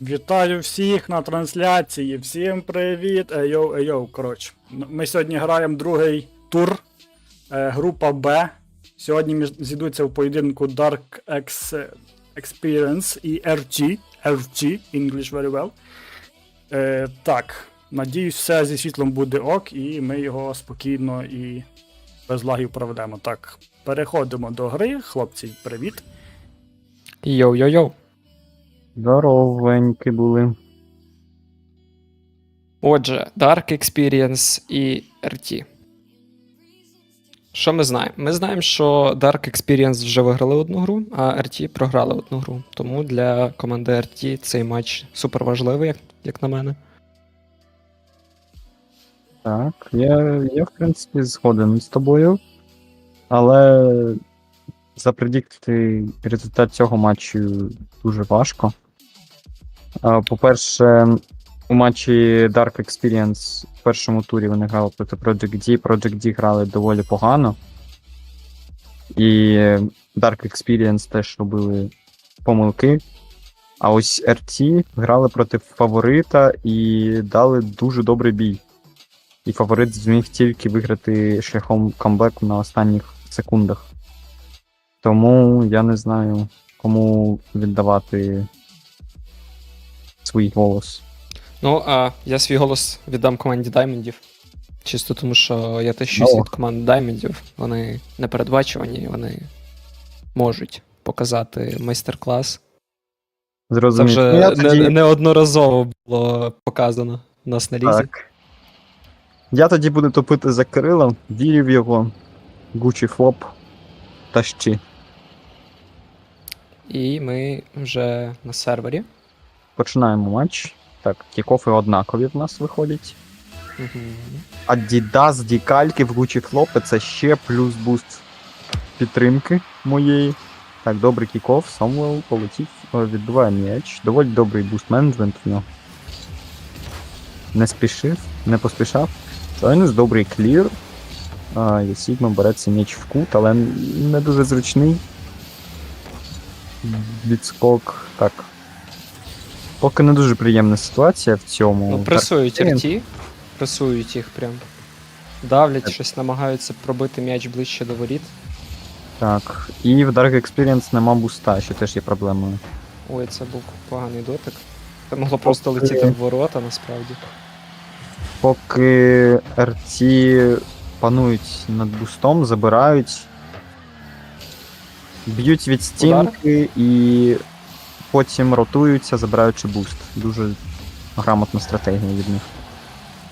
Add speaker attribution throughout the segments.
Speaker 1: Вітаю всіх на трансляції. Всім привіт. Ейоу, ейоу, коротше. Ми сьогодні граємо другий тур. Е, група Б. Сьогодні зійдуться в поєдинку Dark X Experience і RT. RT, English very well. Е, так, надіюсь, все зі світлом буде ок, і ми його спокійно і без лагів проведемо. Так, переходимо до гри. Хлопці, привіт.
Speaker 2: Йоу-йоу-йоу.
Speaker 3: Здоровенькі були.
Speaker 2: Отже, Dark Experience і RT. Що ми знаємо? Ми знаємо, що Dark Experience вже виграли одну гру, а RT програли одну гру. Тому для команди RT цей матч супер важливий, як, як на мене.
Speaker 3: Так, я, я в принципі згоден з тобою. Але запредіктити результат цього матчу дуже важко. По-перше, у матчі Dark Experience в першому турі вони грали проти Project D. Project D грали доволі погано. І Dark Experience теж робили помилки. А ось RT грали проти фаворита і дали дуже добрий бій. І фаворит зміг тільки виграти шляхом камбеку на останніх секундах. Тому я не знаю, кому віддавати свій голос.
Speaker 2: Ну, а я свій голос віддам команді Даймондів. Чисто тому, що я тищусь
Speaker 3: О.
Speaker 2: від команди Даймондів. Вони непередбачувані, вони можуть показати майстер-клас. Це
Speaker 3: Зрозумів.
Speaker 2: вже
Speaker 3: Ну,
Speaker 2: не,
Speaker 3: тоді-
Speaker 2: неодноразово було показано у нас на лізі.
Speaker 3: Так. Я тоді буду топити за Кирила, вірю в його. Гучі флоп. Тащи.
Speaker 2: І ми вже на сервері.
Speaker 3: Починаємо матч. Так, кікофи однакові в нас виходять. Adidas дікальки в Gucci Flop це ще плюс буст підтримки моєї. Так, добрий кіков, Самуел полетів, е, відбиває м'яч. Доволі добрий буст менеджмент в нього. Не спішив, не поспішав. Сайнус добрий клір. Сігма бере цей м'яч в кут, але не дуже зручний. Відскок. Так. Поки не дуже приємна ситуація в цьому.
Speaker 2: Ну, пресують RT, пресують їх прям. Давлять, щось намагаються пробити м'яч ближче до воріт.
Speaker 3: Так, і в Dark Experience нема буста, що теж є проблемою.
Speaker 2: Ой, це був поганий дотик. Це могло просто летіти в ворота, насправді.
Speaker 3: Поки RT панують над бустом, забирають, б'ють від стінки і потім ротуються, забираючи буст. Дуже грамотна стратегія від них.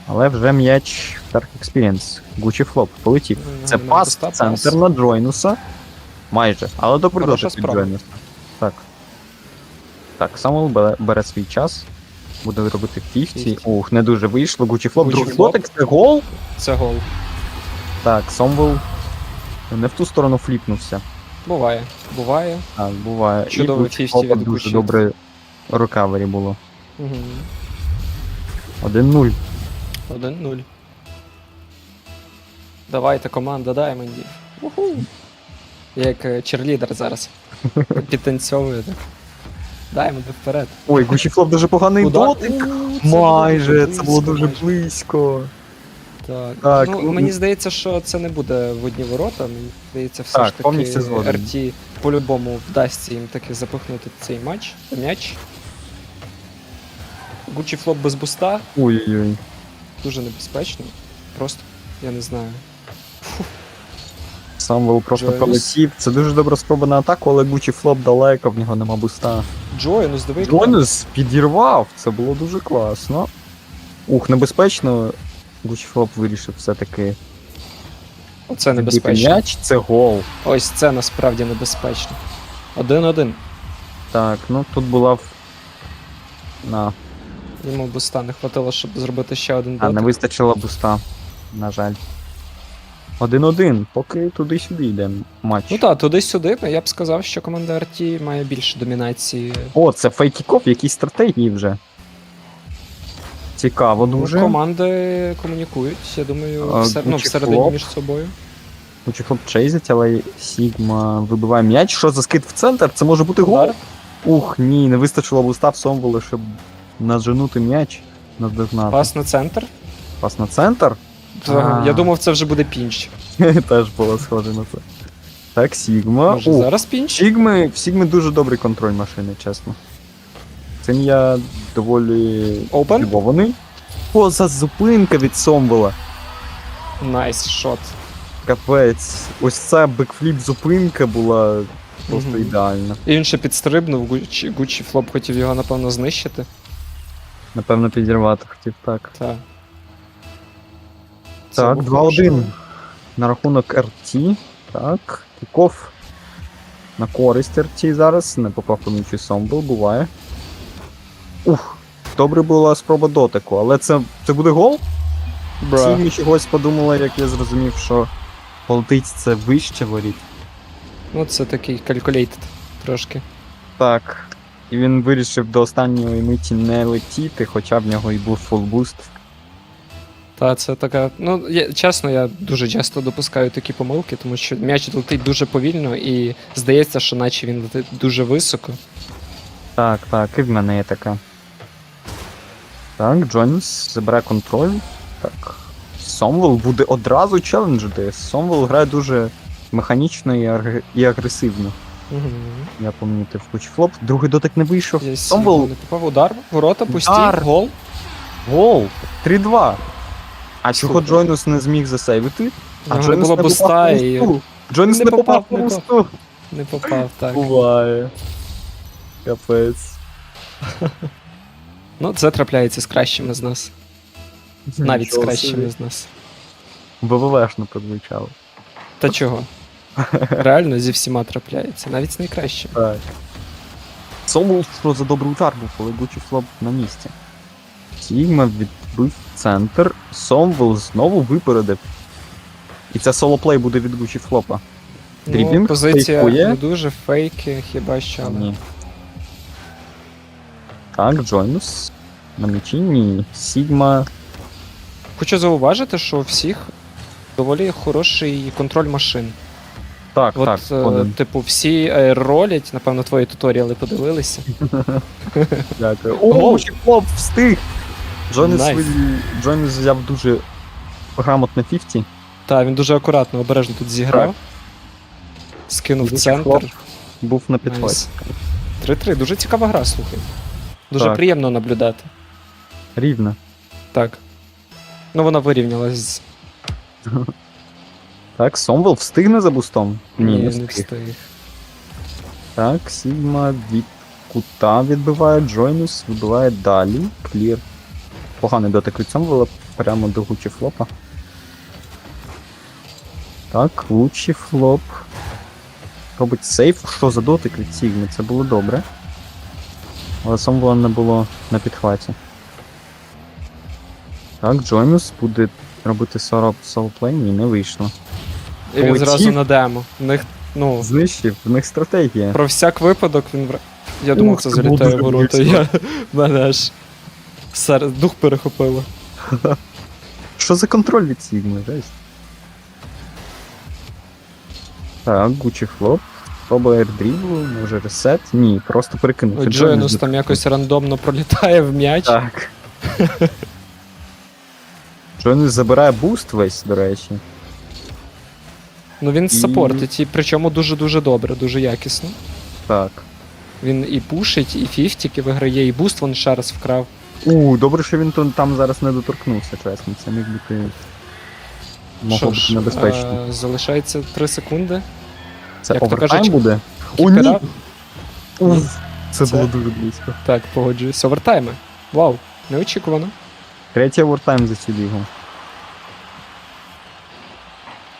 Speaker 3: Але вже м'яч Dark Experience. Gucci флоп, полетів.
Speaker 2: Ну,
Speaker 3: Це
Speaker 2: нема
Speaker 3: пас в центр на Джойнуса. Майже. Але дотик від. Джойнуса. Так. Так, Самуел бере, бере свій час. Буде робити 50.
Speaker 2: 50.
Speaker 3: Ух, не дуже вийшло. Гучі флоп, другий
Speaker 2: флоп.
Speaker 3: дотик, це гол.
Speaker 2: Це гол.
Speaker 3: Так, Самвел не в ту сторону фліпнувся.
Speaker 2: Буває. Буває.
Speaker 3: Так, буває.
Speaker 2: Чудовий
Speaker 3: І
Speaker 2: 50 від
Speaker 3: дуже добре рекавері було.
Speaker 2: Угу.
Speaker 3: 1-0.
Speaker 2: 1-0. Давайте, команда Даймондів. Уху. Я як е, черлідер зараз. Підтанцьовую так. Даймонди вперед.
Speaker 3: Ой, Гучі флоп дуже поганий дотик. Майже, це було дуже близько.
Speaker 2: Так.
Speaker 3: Так,
Speaker 2: ну,
Speaker 3: ну,
Speaker 2: мені здається, що це не буде в одні ворота. Мені здається, все
Speaker 3: Так,
Speaker 2: ж таки
Speaker 3: повністю згоден.
Speaker 2: RT по-любому вдасться їм таки запихнути цей матч, м'яч. Гучі флоп без буста
Speaker 3: Ой-ой-ой.
Speaker 2: дуже небезпечно. Просто, я не знаю.
Speaker 3: Самвел просто
Speaker 2: Джойнус.
Speaker 3: полетів. Це дуже добра спроба на атаку, але Гучі флоп далеко, в нього нема буста.
Speaker 2: Джой, ну здиви.
Speaker 3: Джонус підірвав, це було дуже класно. Ух, небезпечно. Гучі флоп вирішив все-таки
Speaker 2: Оце небезпечно.
Speaker 3: м'яч, це гол.
Speaker 2: Ось це насправді небезпечно. Один-один.
Speaker 3: Так, ну тут була в. На.
Speaker 2: Йому буста не хватило, щоб зробити ще один
Speaker 3: А, не
Speaker 2: дотик.
Speaker 3: вистачило буста. На жаль. Один-один, поки туди-сюди йде матч.
Speaker 2: Ну так, туди-сюди, я б сказав, що команда RT має більше домінації.
Speaker 3: О, це фейкіков, якісь стратегії вже. Цікаво
Speaker 2: Ну,
Speaker 3: дуже.
Speaker 2: команди комунікують, я думаю,
Speaker 3: А,
Speaker 2: ну,
Speaker 3: Gucci
Speaker 2: всередині
Speaker 3: Flop.
Speaker 2: між собою.
Speaker 3: Гучі флоп чейзить, але Сігма вибиває м'яч. Що за скид в центр? Це може бути гол.
Speaker 2: Удар.
Speaker 3: Ух, ні, не вистачило буста в Сомволу, щоб наженути м'яч, наздогнати.
Speaker 2: Пас на центр.
Speaker 3: Пас на центр? А.
Speaker 2: Я думав, це вже буде пінч.
Speaker 3: Теж було схоже на це. Так, Сігма.
Speaker 2: Може,
Speaker 3: Ух,
Speaker 2: зараз пінч?
Speaker 3: Сігми, в Сігми дуже добрий контроль машини, чесно. Цим я доволі
Speaker 2: Open?
Speaker 3: здивований. О, за зупинка від Сомвола.
Speaker 2: Найс шот.
Speaker 3: Капець. Ось ця бекфліп зупинка була просто
Speaker 2: Мгм.
Speaker 3: ідеальна.
Speaker 2: І він ще підстрибнув, Гучі, Гучі Флоп хотів його, напевно, знищити.
Speaker 3: Напевно, підірвати хотів так.
Speaker 2: Так. Це
Speaker 3: Так,
Speaker 2: був
Speaker 3: 2-1.
Speaker 2: хороший.
Speaker 3: На рахунок РТ. Так. Кіков на користь РТ зараз. Не попав по м'ячу Сомбл, буває. Ух, добре була спроба дотику, але це, це буде гол?
Speaker 2: Бра.
Speaker 3: Сігмі чогось подумала, як я зрозумів, що полетить це вище воріт.
Speaker 2: Ну, це такий calculated трошки.
Speaker 3: Так. І він вирішив до останньої миті не летіти, хоча в нього і був фулбуст.
Speaker 2: Та це така. Ну, я, чесно, я дуже часто допускаю такі помилки, тому що м'яч летить дуже повільно і здається, що наче він летить дуже високо.
Speaker 3: Так, так, і в мене є така. Так, Джонс забере контроль. Так. Сомвол буде одразу челенджити. Сомвол грає дуже механічно і, аг- і агресивно.
Speaker 2: Угу.
Speaker 3: Я помітив кучу флоп. Другий дотик не вийшов.
Speaker 2: Я
Speaker 3: Сомвол
Speaker 2: не попав удар, ворота, пусті,
Speaker 3: Удар.
Speaker 2: гол.
Speaker 3: гол! 3-2. А чого
Speaker 2: Супер.
Speaker 3: Джойнус не зміг засейвити?
Speaker 2: У нього не
Speaker 3: Джойнус
Speaker 2: було
Speaker 3: не
Speaker 2: буста і
Speaker 3: бусту. Джойнус
Speaker 2: Не
Speaker 3: не,
Speaker 2: попав,
Speaker 3: по бусту.
Speaker 2: не попав, так.
Speaker 3: Буває. Капець.
Speaker 2: Ну, це трапляється з кращими з нас. Навіть з кращими
Speaker 3: собі.
Speaker 2: з нас.
Speaker 3: ВВВшно прозвучало.
Speaker 2: Та чого? Реально зі всіма трапляється, навіть з найкращими.
Speaker 3: Так. Що за добрий удар був, коли Гучі Флоп на місці. Сігма відбив центр. Сомвол знову випередив. І це солоплей буде від Гучі Флопа.
Speaker 2: Ну, позиція
Speaker 3: фейкує.
Speaker 2: не дуже, фейки, хіба що. але-
Speaker 3: Ні. Так, Джойнус. На м'ячі ні. Сігма.
Speaker 2: Хочу зауважити, що у всіх доволі хороший контроль машин.
Speaker 3: Так,
Speaker 2: От,
Speaker 3: так,
Speaker 2: е, типу, всі е, ролять, напевно, твої туторіали подивилися.
Speaker 3: Дякую. О, Флоп встиг! Джойнус,
Speaker 2: Найс.
Speaker 3: Джойнус взяв дуже грамотно 50.
Speaker 2: Та, він дуже акуратно, обережно тут зіграв. Скинув центр.
Speaker 3: Був на підході.
Speaker 2: Найс. 3-3. Дуже цікава гра, слухай. Дуже
Speaker 3: Так.
Speaker 2: приємно наблюдати.
Speaker 3: Рівно.
Speaker 2: Так. Ну, вона вирівнялась з.
Speaker 3: Так, Сомвел встигне за бустом? Ні, не встиг. Так, Сігма від кута відбиває, Джойнус вибиває далі. Клір. Поганий дотик від Сомвела прямо до Гучі Флопа. Так, Гучі Флоп. Робить сейф. Що за дотик від Сігми? Це було добре. Але не було на підхваті. Так, Джойнус буде робити 40 солоплей, ні, не вийшло.
Speaker 2: І він
Speaker 3: Полетів.
Speaker 2: зразу на демо. У них, ну,
Speaker 3: Знищив, в них стратегія.
Speaker 2: про всяк випадок він. вра- Я думав,
Speaker 3: Ух,
Speaker 2: це
Speaker 3: це було
Speaker 2: залітає
Speaker 3: дуже
Speaker 2: в ворота. Я... Мене аж. Сер... Дух перехопило.
Speaker 3: Що за контроль від Сігми, жесть? Так, Гучі Флоп. Пробує ердріблу, може ресет. Ні, просто перекинув.
Speaker 2: Ой, Джойнус там якось рандомно пролітає в м'яч.
Speaker 3: Так. Джойнус забирає буст весь, до речі.
Speaker 2: Ну він
Speaker 3: І-
Speaker 2: саппортить, і причому дуже-дуже добре, дуже якісно.
Speaker 3: Так.
Speaker 2: Він і пушить, і фіфтіки виграє, і буст вон ще раз вкрав.
Speaker 3: У, добре, що він там зараз не доторкнувся, чесно. Це міг бути. Могло бути небезпечно.
Speaker 2: е, залишається 3 секунди.
Speaker 3: Це
Speaker 2: як то
Speaker 3: овертайм
Speaker 2: кажуть,
Speaker 3: буде? О, ні! Уф, Це
Speaker 2: Це-
Speaker 3: було дуже близько.
Speaker 2: Так, погоджуюсь. Овертайми. Вау, неочікувано.
Speaker 3: Третій овертайм за цю лігу.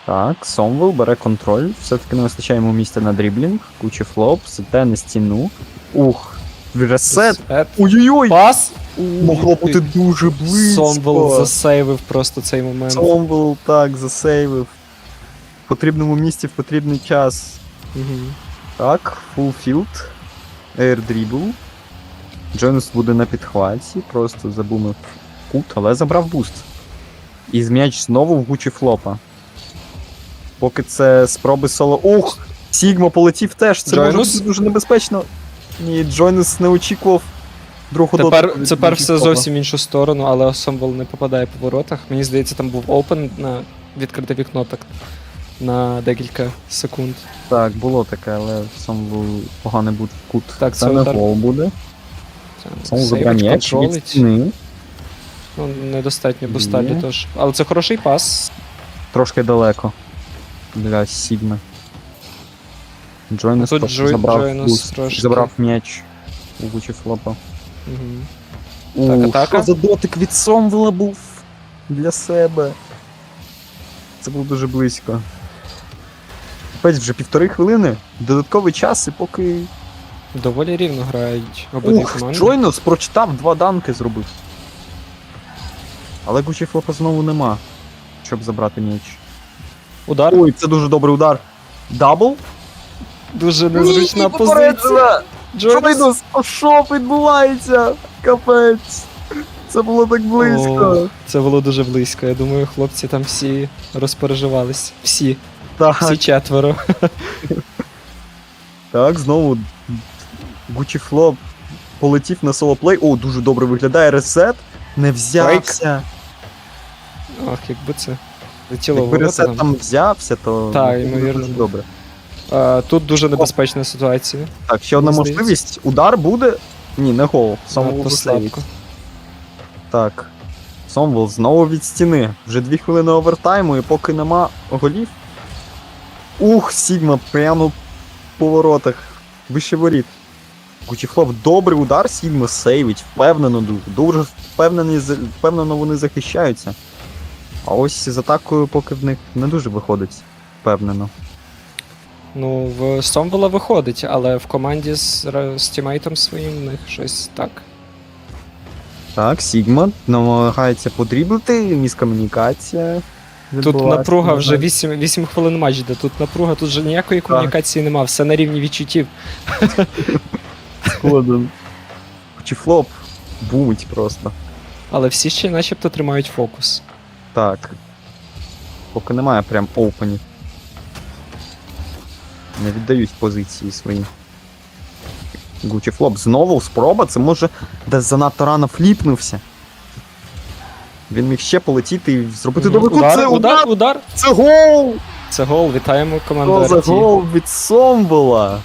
Speaker 3: Так, Сомвел бере контроль. Все-таки не вистачає йому місця на дріблінг. Куча флоп, сете на стіну. Ух, ресет.
Speaker 2: Ет.
Speaker 3: Ой-ой-ой!
Speaker 2: Пас.
Speaker 3: Могло бути дуже близько.
Speaker 2: Сомбл засейвив просто цей момент.
Speaker 3: Сомвел так, засейвив. В потрібному місці в потрібний час.
Speaker 2: Мгм.
Speaker 3: Так, фулфілд. Air Dribble. Джонс буде на підхваті, просто забумив кут, але забрав буст. І м'яч знову в гучі флопа. Поки це спроби соло. Ух! Сігма полетів теж, це може бути дуже небезпечно. Ні, Джойнус не очікував другого
Speaker 2: Тепер,
Speaker 3: від
Speaker 2: тепер все
Speaker 3: Гучіфлопа.
Speaker 2: зовсім іншу сторону, але Сомвол не попадає по воротах. Мені здається, там був опен на відкрите вікно так на декілька секунд.
Speaker 3: Так, було таке, але сам був поганий був кут.
Speaker 2: Так,
Speaker 3: це
Speaker 2: це
Speaker 3: не
Speaker 2: удар.
Speaker 3: гол буде. Сам від
Speaker 2: контролить.
Speaker 3: стіни.
Speaker 2: Ну, недостатньо
Speaker 3: Є.
Speaker 2: для того, Але це хороший пас.
Speaker 3: Трошки далеко. Для Сігми. Джойнус
Speaker 2: Тут
Speaker 3: просто
Speaker 2: Джой-
Speaker 3: забрав,
Speaker 2: трошки.
Speaker 3: забрав м'яч у Гучіфлопа.
Speaker 2: Угу. Так, атака.
Speaker 3: Що за дотик від Сомвела був для себе. Це було дуже близько. Капець вже півтори хвилини. Додатковий час і поки.
Speaker 2: Доволі рівно грають обидві
Speaker 3: Ух,
Speaker 2: команди.
Speaker 3: Джойнус прочитав, два данки зробив. Але Гучіфлопа знову нема, щоб забрати м'яч.
Speaker 2: Удар.
Speaker 3: Ой, це дуже добрий удар. Дабл?
Speaker 2: Дуже незручна позиція.
Speaker 3: попереджена!
Speaker 2: Джойнус,
Speaker 3: а що відбувається? Капець. Це було так близько.
Speaker 2: О, це було дуже близько. Я думаю, хлопці там всі розпереживались. Всі.
Speaker 3: Так.
Speaker 2: Всі четверо.
Speaker 3: Так, знову Гучі Флоп полетів на солоплей. О, дуже добре виглядає ресет. Не взявся.
Speaker 2: Ах, якби це летіло в
Speaker 3: Якби
Speaker 2: ворота
Speaker 3: ресет
Speaker 2: там.
Speaker 3: там взявся, то
Speaker 2: Так,
Speaker 3: було б
Speaker 2: ймовірно.
Speaker 3: дуже добре.
Speaker 2: А, тут дуже небезпечна ситуація.
Speaker 3: Так, ще одна
Speaker 2: Мені здається.
Speaker 3: можливість. Удар буде. Ні, не гол. Сомвол
Speaker 2: Надто слабко.
Speaker 3: Так. Сомвол знову від стіни. Вже дві хвилини овертайму, і поки нема голів. Ух, Сігма прямо по воротах. Вище воріт. Гучіфлоп, добрий удар, Сігма сейвить, впевнено дуже. Впевнені, впевнено вони захищаються. А ось з атакою поки в них не дуже виходить. Впевнено.
Speaker 2: Ну, в Сомвола виходить, але в команді з, з тімейтом своїм в них щось так.
Speaker 3: Так, Сігма намагається подріблити, міскомунікація.
Speaker 2: Тут напруга вже 8, 8 хвилин матч йде. Тут напруга, тут вже ніякої комунікації нема, все на рівні відчуттів.
Speaker 3: Згоден. Чи флоп бумить просто.
Speaker 2: Але всі ще начебто тримають фокус.
Speaker 3: Так. Поки немає прям опенів. Не віддають позиції свої. Гучі флоп знову спроба, це може десь занадто рано фліпнувся. Він міг ще полетіти і зробити кут.
Speaker 2: удар,
Speaker 3: Це
Speaker 2: удар,
Speaker 3: удар!
Speaker 2: удар!
Speaker 3: Це гол!
Speaker 2: Це гол, вітаємо команду
Speaker 3: Що за гол від Сомвола?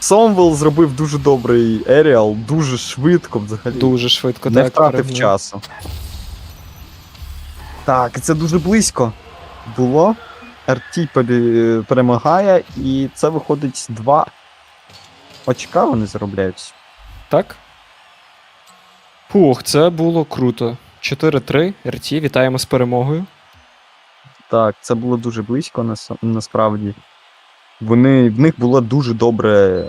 Speaker 3: Сомвол зробив дуже добрий еріал, дуже швидко взагалі.
Speaker 2: Дуже швидко
Speaker 3: не
Speaker 2: так.
Speaker 3: втратив
Speaker 2: перегнув.
Speaker 3: часу. Так, це дуже близько було. Пере- перемагає, і це виходить два очка вони заробляють.
Speaker 2: Так? Фух, це було круто. 4-3, РТ, вітаємо з перемогою.
Speaker 3: Так, це було дуже близько нас, насправді. Вони, в них було дуже добре,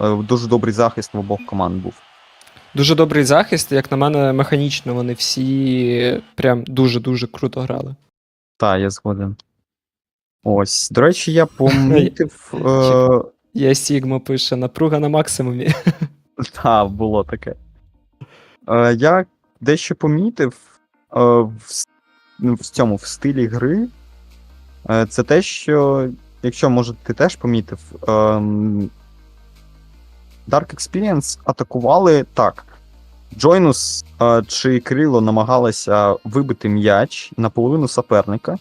Speaker 3: е, дуже добрий захист в обох команд був.
Speaker 2: Дуже добрий захист, як на мене, механічно вони всі прям дуже-дуже круто грали.
Speaker 3: Так, я згоден. Ось, до речі, я помітив. Е,
Speaker 2: Я Сігма пише, напруга на максимумі.
Speaker 3: Так, було таке. Е, я дещо помітив е, в, ну, в цьому в стилі гри. Е, це те, що, якщо може ти теж помітив, ем, Dark Experience атакували так. Джойнус е, чи Крило намагалися вибити м'яч на половину суперника.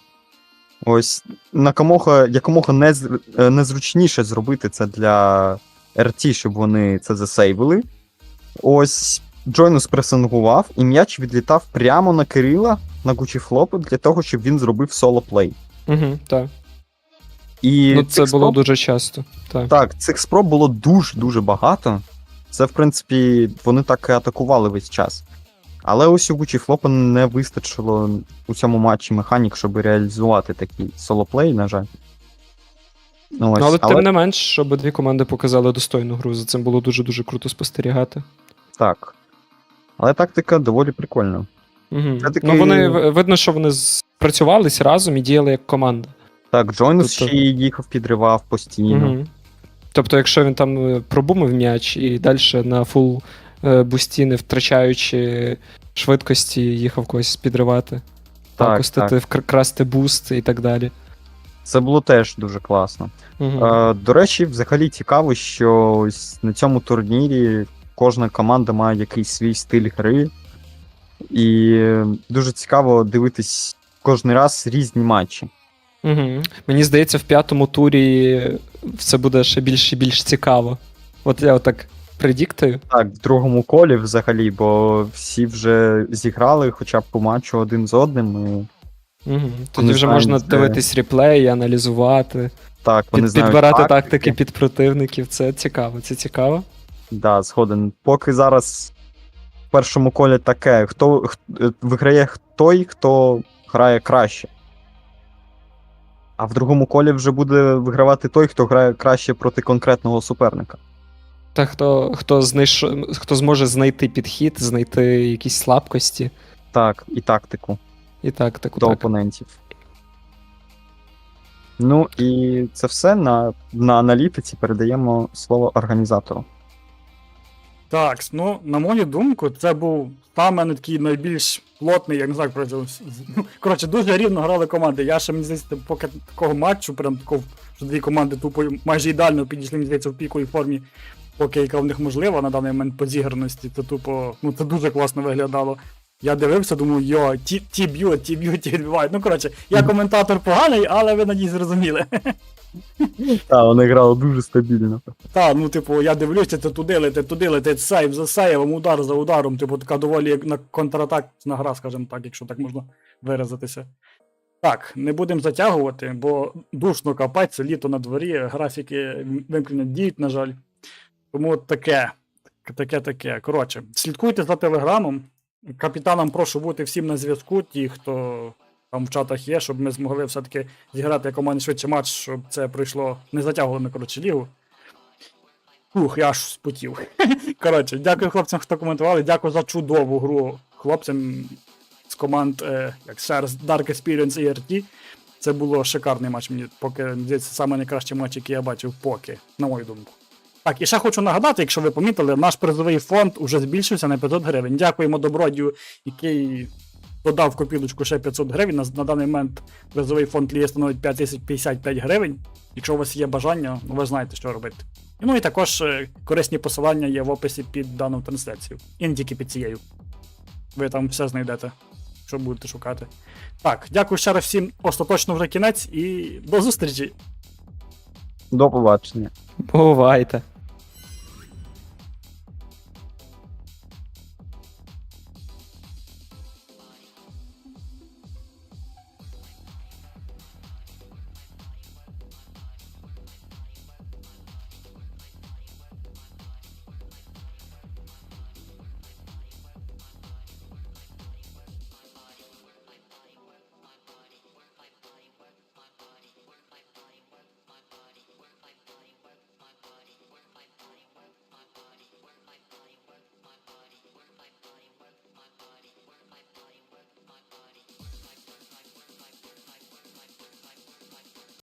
Speaker 3: Ось накомога, якомога нез, е, незручніше зробити це для RT, щоб вони це засейвили. Ось Джойнус пресингував, і м'яч відлітав прямо на Кирила на Гучі Флопу для того, щоб він зробив соло плей.
Speaker 2: Угу, так.
Speaker 3: І
Speaker 2: Ну, це
Speaker 3: цих
Speaker 2: було дуже часто. Так.
Speaker 3: так, цих спроб було дуже-дуже багато. Це, в принципі, вони так і атакували весь час. Але ось у Гучі Флопа не вистачило у цьому матчі механік, щоб реалізувати такий солоплей, на жаль. Ну, ось,
Speaker 2: але
Speaker 3: але
Speaker 2: тим не менш, щоб дві команди показали достойну гру. За цим було дуже-дуже круто спостерігати.
Speaker 3: так. Але тактика доволі прикольна.
Speaker 2: Угу.
Speaker 3: Це
Speaker 2: Ну, вони видно, що вони спрацювались разом і діяли як команда.
Speaker 3: Так, Джойнус
Speaker 2: Тобто-
Speaker 3: ще їхав, підривав постійно.
Speaker 2: Угу. Тобто, якщо він там е, пробумив м'яч і далі на фул е, бусті, не втрачаючи швидкості, їхав когось підривати,
Speaker 3: Так,
Speaker 2: вкр- красти буст і так далі.
Speaker 3: Це було теж дуже класно.
Speaker 2: Угу.
Speaker 3: Е, до речі, взагалі цікаво, що на цьому турнірі кожна команда має якийсь свій стиль гри. І дуже цікаво дивитись кожен раз різні матчі.
Speaker 2: Угу. Мені здається, в п'ятому турі все буде ще більш і більш цікаво. От я отак предіктую.
Speaker 3: Так, в другому колі взагалі, бо всі вже зіграли хоча б по матчу один з одним. І
Speaker 2: Угу. Тоді вже можна
Speaker 3: це-
Speaker 2: дивитись реплеї, аналізувати,
Speaker 3: так, вони
Speaker 2: під,
Speaker 3: знають
Speaker 2: підбирати
Speaker 3: тактики.
Speaker 2: тактики під противників. Це цікаво, це цікаво.
Speaker 3: Да, згоден. Поки зараз в першому колі таке, хто х- виграє той, хто грає краще. А в другому колі вже буде вигравати той, хто грає краще проти конкретного суперника.
Speaker 2: Та хто, хто, знайшов, хто зможе знайти підхід, знайти якісь слабкості.
Speaker 3: Так, і тактику
Speaker 2: І так, так,
Speaker 3: до
Speaker 2: так.
Speaker 3: опонентів. Ну і це все на, на аналітиці передаємо слово організатору.
Speaker 1: Так, ну, на мою думку, це був саме не такий найбільш плотний, як не знаю, ну, коротше, дуже рівно грали команди. Я ще мені здається, поки такого матчу, прям такого, що дві команди тупо майже ідеально підійшли, мені здається, в піковій формі, поки яка в них можлива на даний момент по зіграності, то тупо, ну це дуже класно виглядало. Я дивився, думаю, йо, ті, ті б'ють, ті б'ють, ті відбивають. Ну, коротше, я коментатор поганий, але ви надій зрозуміли.
Speaker 3: Так, вони грали дуже стабільно.
Speaker 1: Та, ну, типу, я дивлюся, це туди летить, туди летить, сейв за сейвом, удар за ударом, типу, така доволі як на контратакна гра, скажімо так, якщо так можна виразитися. Так, не будемо затягувати, бо душно капець, літо на дворі, графіки вимкнення діють, на жаль. Тому таке, таке, таке. Коротше, слідкуйте за телеграмом. Капітанам прошу бути всім на зв'язку, ті, хто там в чатах є, щоб ми змогли все-таки зіграти якомога швидше матч, щоб це пройшло, не затягували коротше, лігу. Ух, я аж спотів. Коротше, дякую хлопцям, хто коментували. Дякую за чудову гру хлопцям з команд е, як раз Dark Experience і RT. Це було шикарний матч. Мені поки здається, найкращий матч, який я бачив поки, на мою думку. Так, і ще хочу нагадати, якщо ви помітили, наш призовий фонд уже збільшився на 500 гривень. Дякуємо добродію, який додав копілочку ще 500 гривень. На, на даний момент призовий фонд Лії становить 5055 гривень. Якщо у вас є бажання, ну, ви знаєте, що робити. Ну і також е, корисні посилання є в описі під дану трансляцію. І не тільки під цією. Ви там все знайдете, що будете шукати. Так, дякую ще раз всім. Остаточно вже кінець і до зустрічі!
Speaker 3: До побачення.
Speaker 2: Бувайте.